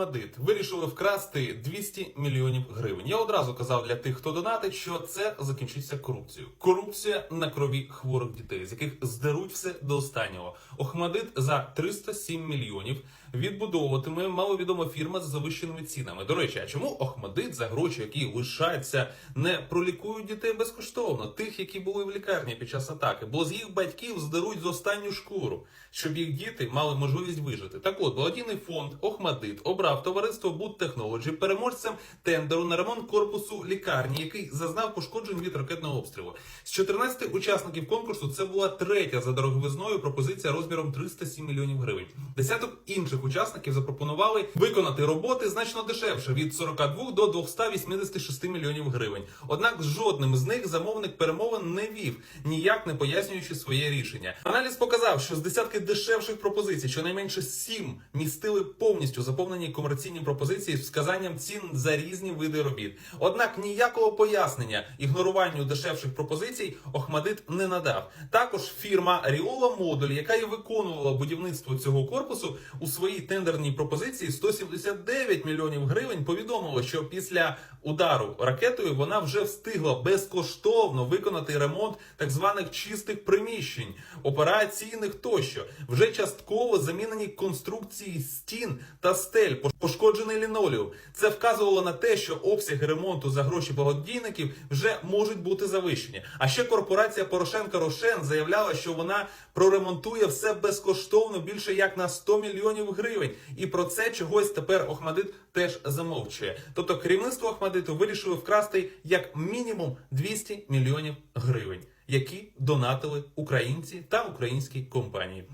Охмадит вирішили вкрасти 200 мільйонів гривень. Я одразу казав для тих, хто донатить, що це закінчиться корупцією. Корупція на крові хворих дітей, з яких здеруть все до останнього. Охмадит за 307 мільйонів відбудовуватиме маловідома фірма з завищеними цінами. До речі, а чому Охмадит за гроші, які лишаються, не пролікують дітей безкоштовно, тих, які були в лікарні під час атаки, бо з їх батьків здеруть з останню шкуру, щоб їх діти мали можливість вижити. Так от, благодійний фонд Охмадит обрав товариство Буд Технолоджі переможцем тендеру на ремонт корпусу лікарні, який зазнав пошкоджень від ракетного обстрілу. З 14 учасників конкурсу це була третя за дороговизною пропозиція розміром 307 мільйонів гривень. Десяток інших учасників запропонували виконати роботи значно дешевше від 42 до 286 мільйонів гривень. Однак з жодним з них замовник перемовин не вів, ніяк не пояснюючи своє рішення. Аналіз показав, що з десятки дешевших пропозицій, щонайменше сім містили повністю заповнені комерційні пропозиції з вказанням цін за різні види робіт. Однак ніякого пояснення ігноруванню дешевших пропозицій Охмадит не надав. Також фірма Ріола Модуль, яка і виконувала будівництво цього корпусу, у своїй тендерній пропозиції 179 мільйонів гривень повідомила, що після удару ракетою вона вже встигла безкоштовно виконати ремонт так званих чистих приміщень, операційних тощо. Вже частково замінені конструкції стін та стель, пошкоджений лінолеум. Це вказувало на те, що обсяги ремонту за гроші благодійників вже можуть бути завищені. А ще корпорація Порошенка Рошен заявляла, що вона проремонтує все безкоштовно більше як на 100 мільйонів гривень. І про це чогось тепер Охмадит теж замовчує. Тобто керівництво Охмадиту вирішило вкрасти як мінімум 200 мільйонів гривень, які донатили українці та українські компанії.